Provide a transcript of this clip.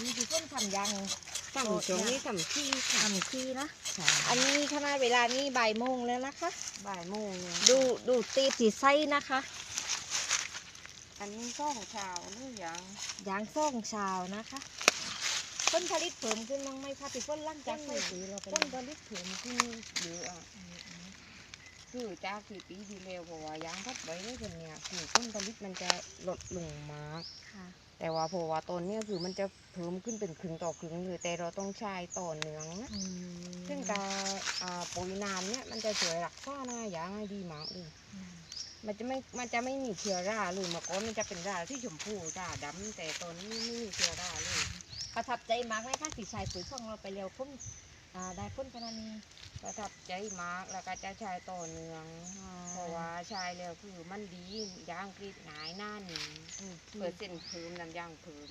นนี้คือต้นทำยังทำช่วงนี้ทำขี้ค่ะทำขี้นะค่ะอันนี้ขนาดเวลานี้บ่ายโมงแล้วนะคะ บ่ายโมงเนี่ยดูดูตีสีไส้นะคะ อันนี้ซ่องเช้าหรือยังยางซ่องชาวนะคะผลผลิตเพิ่มขึ้นบ้างไหมคะพี่ฝนหลังจากใส่ปุ๋ยเราไปต้นแล้วผลิตเพิ่มขึ้นเยอะอะ คือจากที่ปีที่แล้วเพราะว่ายางพัดไว้ได้คนเนี่ยคือต้นผลิตมันจะลดลงมาก ค่ะ แต่ว่าเพราะว่าต้นเนี่ยคือมันจะเพิ่มขึ้นเป็นครึ่งต่อครึ่งเลยแต่เราต้องใช้ต่อเนื่องนะอืมซึ่งการอ่าปุ๋ยน้ำเนี่ยมันจะช่วยรักษาหน้ายางให้ดีมากเลยอืมมันจะไม่มันจะไม่มีเชื้อราเลยเมื่อก่อนมันจะเป็นราที่ชมพูราดำแต่ตอนนี้ไม่มีเชื้อราเลยประทับใจมากไหมคะที่ใช้ปุ๋ยของเราไปแล้วพุ่มอ่า ได้พุ่นขนาดนี้ประทับใจมากแล้วก็จะใช้ต่อเนื่อง เพราะว่าใช้แล้วคือมันดียางกรีดหนายหน้าหนีอืมเปิดเส้นเพิ่มน้ำยางเพิ่ม